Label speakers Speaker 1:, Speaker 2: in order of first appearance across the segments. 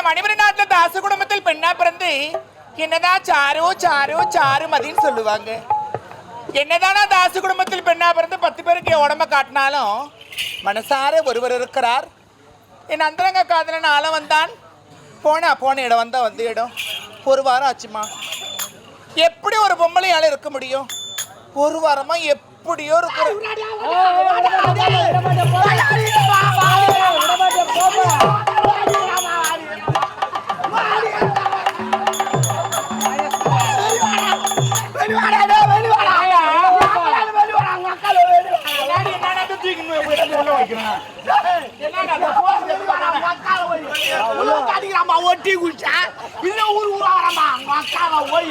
Speaker 1: இந்த மணிமணி நாட்டுல தாச குடும்பத்தில் பெண்ணா பிறந்து என்னதான் சாரோ சாரோ சாரு மதின்னு சொல்லுவாங்க என்னதானா தாசு குடும்பத்தில் பெண்ணா பிறந்து பத்து பேருக்கு உடம்ப காட்டினாலும் மனசார ஒருவர் இருக்கிறார் என் அந்தரங்க காதலன் ஆள வந்தான் போனா போன இடம் வந்தா வந்து இடம் ஒரு வாரம் ஆச்சுமா எப்படி ஒரு பொம்பளையால இருக்க முடியும் ஒரு வாரமா எப்படியோ இருக்கிற
Speaker 2: ஒட்டி குடிச்சா இல்ல ஊர் ஊரா வரமா அக்காவை போய்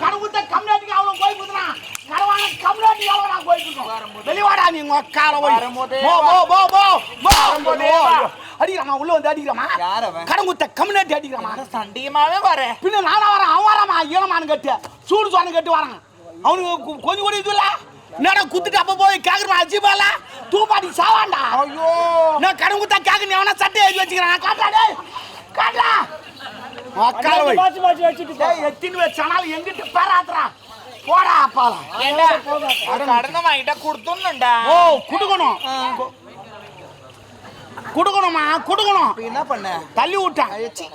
Speaker 2: கடவுத்த கம்யூனிட்டிக்கு அவ்வளவு போய் குடுறான் கடவான கம்யூனிட்டி அவ்வளவு நான் போய் குடுறோம் வெளிவாடா நீ உங்க அக்கால போய்
Speaker 1: வரும்போதே
Speaker 2: போ போ போ போ போ அடிக்கிறாமா உள்ள வந்து அடிக்கிறாமா
Speaker 1: யார் அவன்?
Speaker 2: கடவுத்த கம்யூனிட்டி அடிக்கிறாமா
Speaker 1: சண்டியமாவே வரேன்
Speaker 2: பின்ன நானா வரேன் அவன் வராமா ஈரமானு கட்டு சூடு சோனு கட்டு வரான் அவனுக்கு கு- கொஞ்சம் கூட இது இல்ல என்னடா குத்துட்டு அப்ப போய் கேக்குறமா அஜிபால? தூப்பாட்டி சாவாண்டா?
Speaker 1: ஐயோ.
Speaker 2: நான் கடன் குத்தா கேக்கு நீ அவனா சட்டை எழுதி வச்சுக்கிறான் காட்டா டேய். காட்டா அக்கால போய் டேய் எத்தின்னு வச்சானாலும் எங்கிட்ட பேராத்துறா போடா அப்பால
Speaker 1: ஏண்டா? கடனை வாங்கிட்டா கொடுத்துடணும்டா.
Speaker 2: ஓ குடுக்கணும். குடுக்கணுமா. குடுக்கணும்
Speaker 1: என்ன பண்ண?
Speaker 2: தள்ளி விட்டேன்.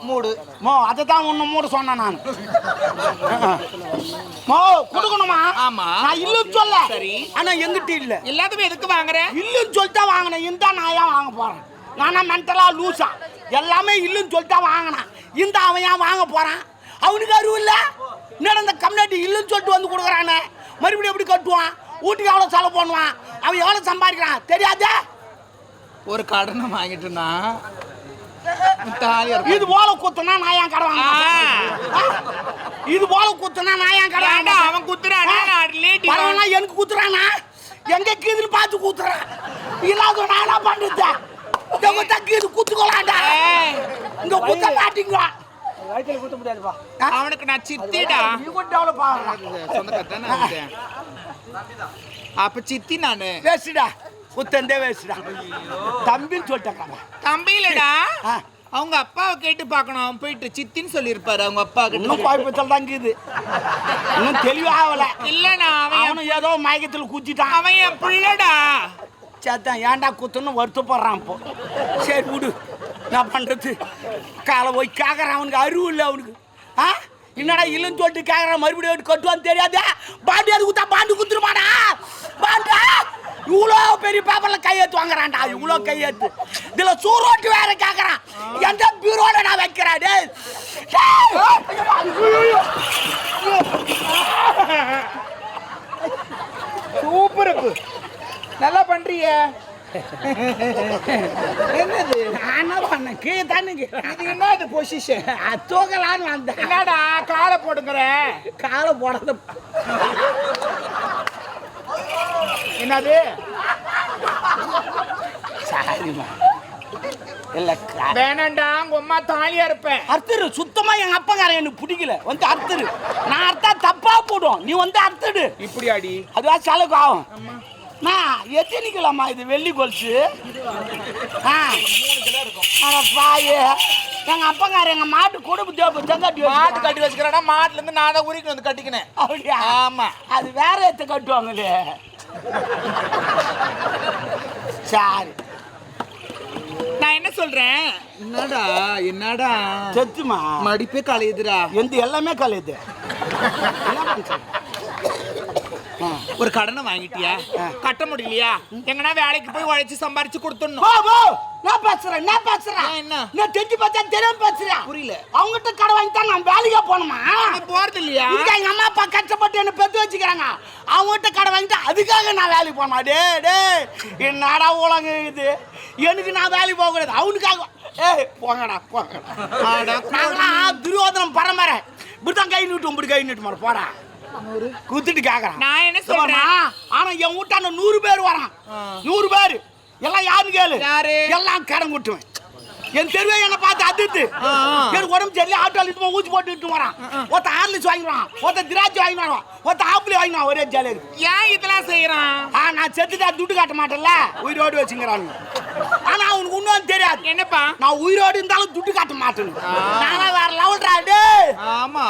Speaker 1: மூடு.
Speaker 2: மோ அதை தான் ஒன்று மூட சொன்னேன் நான். மோ குடுக்கணுமா?
Speaker 1: ஆமா.
Speaker 2: நான் இல்லைன்னு சொல்ல
Speaker 1: சரி.
Speaker 2: ஆனா எங்கிட்ட இல்ல.
Speaker 1: எல்லாத்துமே எதுக்கு வாங்குற?
Speaker 2: இல்லைன்னு சொல்லிட்டு வாங்கினேன். இந்த நான் ஏன் வாங்க போறேன்? நானா மென்டலா லூசா எல்லாமே இல்லைன்னு சொல்லிட்டு வாங்கினேன். இந்த அவன் ஏன் வாங்க போறான்? அவனுக்கு அறிவு இல்ல. இந்த கம்யூனிட்டி இல்லைன்னு சொல்லிட்டு வந்து கொடுக்குறானே? மறுபடியும் எப்படி கட்டுவான்? வீட்டுக்கு எவ்வளோ செலவு பண்ணுவான்? அவன் எவ்வளோ சம்பாதிக்கிறான்? தெரியாதே.
Speaker 1: ஒரு கடனை வாங்கிட்டுனா தாலி
Speaker 2: இது போல குத்துனா நான் ஏன் கடை. இது போல குத்துனா நான் ஏன் கடை
Speaker 1: அவன் குத்துறானா?
Speaker 2: எனக்கு குத்துறானா? எங்க கீதுன்னு பார்த்து குத்துறான். இல்லாத நான் பண்றது எங்க தக்கீது குத்துக்கலாம்டா. இங்க குத்த மாட்டீங்க
Speaker 1: அவனுக்கு நான் சித்திடா.
Speaker 2: நீ கூட டெவலப் ஆகலாம்.
Speaker 1: சொந்தக்காரன் அப்ப சித்தி நானு.
Speaker 2: வேஸ்டா குத்தந்தே வேஸ்டா தம்பின்னு சொல்லிட்டேன்
Speaker 1: தம்பியிலடா?
Speaker 2: ஆ.
Speaker 1: அவங்க அப்பாவை கேட்டு பார்க்கணும். அவன் போயிட்டு சித்தின்னு சொல்லியிருப்பாரு அவங்க அப்பா
Speaker 2: இன்னும்
Speaker 1: கிட்ட
Speaker 2: பாய்ப்பத்தில் தான் இருக்குது இன்னும் தெளிவாகல
Speaker 1: இல்லடா அவன் என்-
Speaker 2: அவனும் ஏதோ மயக்கத்தில் குத்திட்டான்
Speaker 1: அவன் என் பிள்ளைடா.
Speaker 2: சேத்தான் ஏன்டா குத்துன்னு வருத்தப்படுறான் இப்போ? சரி விடு. நான் பண்றது. காலை போய் கேட்கறான் அவனுக்கு அறிவு இல்லை அவனுக்கு. ஆ? என்னடா இல்லைன்னு சொல்லிட்டு கேட்கறான் மறுபடியும் கட்டுவான்னு தெரியாதே? பாண்டி அது குத்தா? பாண்டு குத்துருமாடா? பாண்டா? இவ்வளோ பெரிய பேப்பர்ல கையெழுத்து வாங்குறான்டா. இவ்வளோ கையெழுத்து. இதுல சூரோட்டு வேற கேட்கறான் எந்த பீரோட நான் வைக்கிறேன்? டேய்!
Speaker 1: சூப்பர் நல்லா பண்றிய. என்னது?
Speaker 2: நான் என்ன பண்ணேன்? கீழே தானுங்க
Speaker 1: இது என்ன இது பொசிஷன்
Speaker 2: தூக்கலான்னு வந்தேன்.
Speaker 1: என்னடா காலை போடுங்கிற?
Speaker 2: காலை போடாத
Speaker 1: என்னது?
Speaker 2: கா-
Speaker 1: வேணாண்டா உங்க அம்மா தாலியா இருப்பேன்
Speaker 2: அர்த்தரு சுத்தமா எங்க அப்பங்காரன் எனக்கு பிடிக்கல. வந்து அர்த்தரு நான் அர்த்தா தப்பா போடும். நீ வந்து அர்த்தடு
Speaker 1: இப்படி அடி
Speaker 2: அதுவா செலவு ஆகும். நான் எத்தனைக்கலாமா இது வெள்ளி கொலுசு? ஆ. பாயே. எங்க அப்பங்காரன் எங்க மாட்டு கொடுப்பு தேப்பு செங்காட்டி
Speaker 1: மாட்டு கட்டி வச்சுக்கிறேன்னா மாட்டுல இருந்து நான் தான் உரிக்கணும் வந்து கட்டிக்கினேன்.
Speaker 2: அப்படியா?
Speaker 1: ஆமா.
Speaker 2: அது வேற எத்த கட்டுவாங்களே. சாரி.
Speaker 1: நான் என்ன சொல்றேன்? என்னடா என்னடா?
Speaker 2: செத்துமா?
Speaker 1: மடிப்பே கலையுதுடா.
Speaker 2: எந்த எல்லாமே கலையுது. என்ன?
Speaker 1: ஒரு கடனை வாங்கிட்டியா? கட்ட முடியலையா? எங்கன்னா வேலைக்கு போய் உழைச்சு சம்பாரிச்சு கொடுத்துடணும்.
Speaker 2: நான் பேசுறேன் நான் பேசுறேன்.
Speaker 1: என்ன?
Speaker 2: நான் தெரிஞ்சு பார்த்தா தெரியாம பேசுறேன்.
Speaker 1: புரியல.
Speaker 2: அவங்ககிட்ட கடை வாங்கி தான் நான் வேலைக்கே போகணுமா?
Speaker 1: போறது இல்லையா?
Speaker 2: இதுக்கு எங்க அம்மா அப்பா கஷ்டப்பட்டு என்ன பெத்து வச்சுக்கிறாங்க. அவங்ககிட்ட கடை வாங்கிட்டு அதுக்காக நான் வேலைக்கு போகணுமா? டே டே. என்னடா உலக இது? எனக்கு நான் வேலைக்கு போக கூடாது. அவனுக்காக. ஏய் போங்கடா போங்கடா. நாங்களாம் துரியோதனம் பரம்பரை. இப்படிதான் கை நீட்டு இப்படி கை நீட்டு மாற போடா. குத்துட்டு கேக்குறான்.
Speaker 1: நான் என்ன சொல்றேன்?
Speaker 2: ஆனா என் வீட்டாண்ட நூறு பேர் வரான். நூறு பேர். எல்லாம் யாருன்னு கேளு.
Speaker 1: யாரு?
Speaker 2: எல்லாம் கடன் குட்டுவேன். என் தெருவே என்ன பார்த்து அதிர்த்து. எனக்கு உடம்பு சரியில்லை ஆட்டோ இட்டு ஊசி போட்டு இட்டு வரான். ஒருத்த ஆர்லிஸ் வாங்கிடுவான் ஒருத்த திராட்சை வாங்கிடுவான் ஒருத்த ஆப்பிள் வாங்கிடுவான் ஒரே ஜாலியாக இருக்கு.
Speaker 1: ஏன் இதெல்லாம் செய்யறான்?
Speaker 2: ஆ நான் செத்துட்டா துட்டு காட்ட மாட்டேன்ல? உயிரோடு வச்சுங்கிறானுங்க. ஆனா அவனுக்கு இன்னும் தெரியாது.
Speaker 1: என்னப்பா?
Speaker 2: நான் உயிரோடு இருந்தாலும் துட்டு காட்ட மாட்டேன். நானா வேற லெவல்டா டேய்.
Speaker 1: ஆமா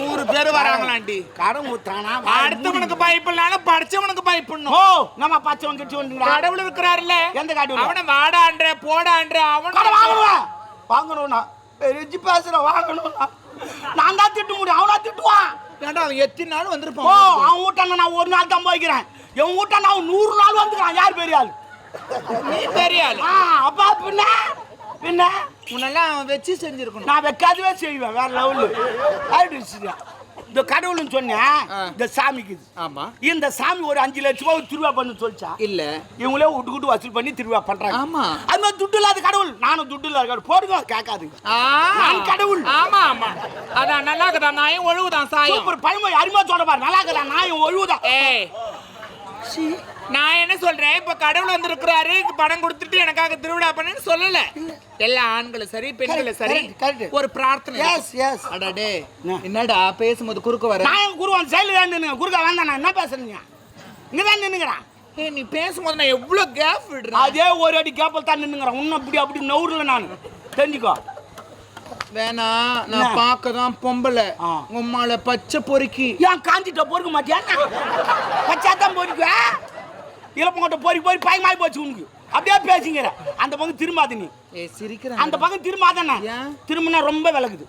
Speaker 1: நூறு பேர் வராங்களாண்டி.
Speaker 2: கடன் ஊத்துறானா
Speaker 1: அடுத்தவனுக்கு பயப்படலாம் படிச்சவனுக்கு பயப்படணும்
Speaker 2: ஓ நம்ம பச்சவன் கிட்ட வந்துடா
Speaker 1: கடவுள் இருக்கிறாருல்ல.
Speaker 2: எந்த கடவுள்?
Speaker 1: அவனை வாடான்ற போடான்ற அவன்
Speaker 2: கடை வாங்கணுவா வாங்கணும்னா. பெருச்சு பேசுற வாங்கணும்னா. நான் தான் திட்ட முடியும் அவனா திட்டுவான்.
Speaker 1: ஏன்டா அவன் எத்தனை நாள்
Speaker 2: ஓ
Speaker 1: வந்திருப்பான்
Speaker 2: அவன் வீட்டாண்ட நான் ஒரு நாள் தான் போய்க்கிறேன். என் வீட்டாண்ட அவன் நூறு நாள் வந்துக்கிறான் யார் பெரிய ஆள்?
Speaker 1: நீ பெரிய ஆளு.
Speaker 2: ஆ அப்பா பின்ன? பின்ன?
Speaker 1: உன்னெல்லாம் வச்சு செஞ்சிருக்கணும்.
Speaker 2: நான் வைக்காதவே செய்வேன் வேற லெவலு ஆயிடுச்சுடா இந்த கடவுள்னு சொன்னேன். இந்த சாமிக்கு.
Speaker 1: ஆமா.
Speaker 2: இந்த சாமி ஒரு அஞ்சு லட்ச ரூபாய் திருவிழா பண்ணு சொல்லிச்சா?
Speaker 1: இல்ல.
Speaker 2: இவங்களே விட்டு விட்டு வசூல் பண்ணி திருவிழா பண்றாங்க.
Speaker 1: ஆமா.
Speaker 2: அது மாதிரி துட்டு இல்லாத கடவுள். நானும் துட்டு இல்லாத கடவுள். போடுங்க கேட்காதுங்க. நான் கடவுள்.
Speaker 1: ஆமா ஆமா. அதான் நல்லா இருக்குதா நாயும் ஒழுகுதான் சாயம்.
Speaker 2: சூப்பர் பழமொழி அருமையா சொல்ற பாரு. நல்லா இருக்கா நான் ஒழுவுதான்
Speaker 1: ஏய் நான் என்ன சொல்றேன்? இப்ப கடவுள் வந்திருக்கிறாரு. பணம் கொடுத்துட்டு எனக்காக திருவிழா பண்ணுன்னு சொல்லல. எல்லா ஆண்களும் சரி பெண்களும் சரி. ஒரு பிரார்த்தனை.
Speaker 2: எஸ் எஸ்
Speaker 1: அடடே
Speaker 2: என்ன?
Speaker 1: என்னடா பேசும்போது குறுக்க வர?
Speaker 2: நான் குருவான் சைடில் தான் நின்னுங்க குறுக்கா வேண்டாம் நான் என்ன பேசுறீங்க இங்க தான் நின்னுங்கிறான்
Speaker 1: ஏய் நீ பேசும்போது நான் எவ்வளவு கேப் விடுறேன்?
Speaker 2: அதே ஒரு அடி கேப்பல் தான் நின்னுங்கிறேன் இன்னும் அப்படி அப்படி நவுறல நான். தெரிஞ்சுக்கோ. என்ன?
Speaker 1: நான் பார்க்க தான் பொம்பளை. உம்மால பச்சை பொறுக்கி.
Speaker 2: ஏன் காஞ்சிட்ட பொறுக்க மாட்டியா? பச்சா தான் பொறிக்குவேன் இளப்பங்கோட்டை பொறி பொறி பயமாய் போச்சு உனக்கு. அப்படியே பேசிங்கிற அந்த பக்கம் திரும்பாத நீ.
Speaker 1: ஏய் சிரிக்கிறான்
Speaker 2: அந்த பக்கம் திரும்பாத நான்
Speaker 1: ஏன்?
Speaker 2: திரும்பினா ரொம்ப விளக்குது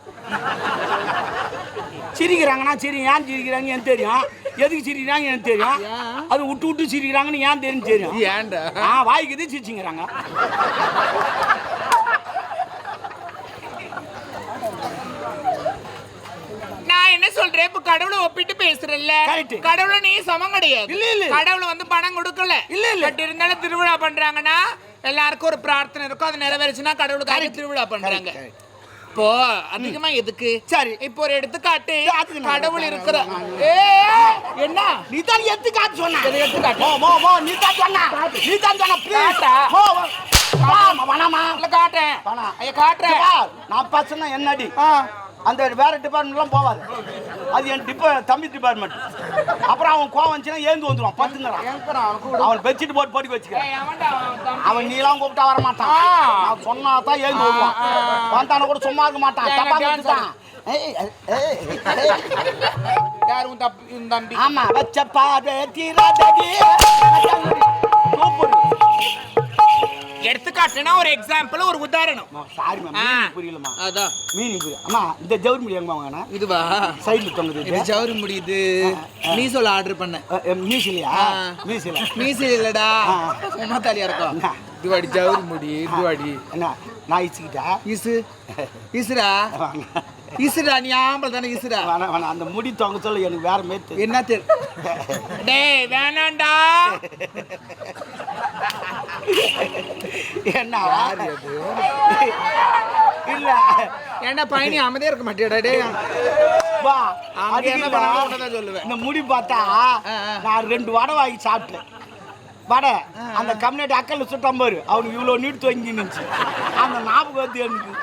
Speaker 2: சிரிக்கிறாங்கன்னா சரி ஏன் சிரிக்கிறாங்க எனக்கு தெரியும். எதுக்கு சிரிக்கிறாங்க எனக்கு தெரியும்.
Speaker 1: ஏன்?
Speaker 2: அது விட்டு விட்டு சிரிக்கிறாங்கன்னு ஏன் தெரியும் தெரியும்.
Speaker 1: ஏன்டா?
Speaker 2: ஆ வாய்க்குது சிரிச்சுங்கிறாங்க?
Speaker 1: நான் என்ன சொல்றேன்? இப்ப கடவுளை ஒப்பிட்டு பேசுறல்ல. கடவுளை நீ சமம் கிடையாது.
Speaker 2: இல்ல, இல்ல.
Speaker 1: கடவுளை வந்து பணம் கொடுக்கல.
Speaker 2: இல்ல, இல்ல.
Speaker 1: பட் இருந்தாலும் திருவிழா பண்றாங்கன்னா எல்லாருக்கும் ஒரு பிரார்த்தனை இருக்கும். அது நிறைவேறுச்சுன்னா கடவுளுக்காக. திருவிழா பண்றாங்க. இப்போ அதிகமா எதுக்கு?
Speaker 2: சரி.
Speaker 1: இப்போ ஒரு எடுத்துக்காட்டு. கடவுள் இருக்கிற என்ன?
Speaker 2: நீ தான் எடுத்து காட்டு சொன்ன.
Speaker 1: எதை எடுத்து காட்டு?
Speaker 2: மோ மோ மோ நீ தான் சொன்ன. நீ தான் சொன்ன ப்ளீஸ் வா வணமா
Speaker 1: இல்ல. ஐயா காட்டுறேன்.
Speaker 2: நான் பசங்க என்னடி. அந்த வேற டிபார்ட்மெண்ட்லாம் போவாது. அது என் டிபா தம்பி டிபார்ட்மெண்ட் அப்புறம் அவன் கோவம் வந்துச்சுன்னா ஏந்து வந்துருவான் பத்துங்கிறான்
Speaker 1: அவன்.
Speaker 2: அவன் பெட்ஷீட் போட்டு போட்டு வச்சுக்க.
Speaker 1: அவன்.
Speaker 2: அவன் நீலாம் கூப்பிட்டா வர மாட்டான்
Speaker 1: ஆ.
Speaker 2: நான் சொன்னா தான் ஏந்து வருவான். வந்தான கூட சும்மா இருக்க மாட்டான். தப்பா
Speaker 1: தம்பி?
Speaker 2: ஆமா வச்ச பாதை தீராதடி சூப்பர்.
Speaker 1: எடுத்துக்காட்டுனா ஒரு எக்ஸாம்பிள் ஒரு உதாரணம்.
Speaker 2: சாரிம்மா
Speaker 1: ஆ.
Speaker 2: மீனிங் புரியலம்மா
Speaker 1: அதான்.
Speaker 2: மீனிங் புரியல அம்மா இந்த ஜவுரி முடியாங்கம்மா வாங்கினா?
Speaker 1: இதுவா?
Speaker 2: சைடில் தொங்குது
Speaker 1: இது. ஜவுரி முடியுது. மீசோல ஆர்டர் பண்ண.
Speaker 2: மீசிலியா
Speaker 1: ஆ.
Speaker 2: மீசில
Speaker 1: மீசை இல்லடா.
Speaker 2: ஆ.
Speaker 1: சும்மா தாலியா இருக்கும்
Speaker 2: என்ன?
Speaker 1: இதுவாடி ஜவுரி முடி இதுவாடி.
Speaker 2: என்ன? நான் இச்சுக்கிட்டா
Speaker 1: இசு. இசுடா இசுடா நீ ஆம்பளை தானே இசுடா
Speaker 2: வேணாம் அந்த முடி தொங்க சொல்ல எனக்கு வேற மேத்து
Speaker 1: என்ன தெரி டேய் வேணாண்டா
Speaker 2: என்ன? இல்ல.
Speaker 1: ஏன்டா பயணி அமைதியா இருக்க மாட்டியாடா டேய்.
Speaker 2: வா அதுக்கு
Speaker 1: சொல்லுவேன்.
Speaker 2: இந்த முடி பார்த்தா. நான் ரெண்டு வடை வாங்கி சாப்பிட்டேன். வடை அந்த கம்யூனிட்டி அக்கல்ல சுட்டான் பாரு. அவனுக்கு இவ்வளோ நீட்டு தொங்கி நின்றுச்சு அந்த ஞாபகம் வந்து எனக்கு.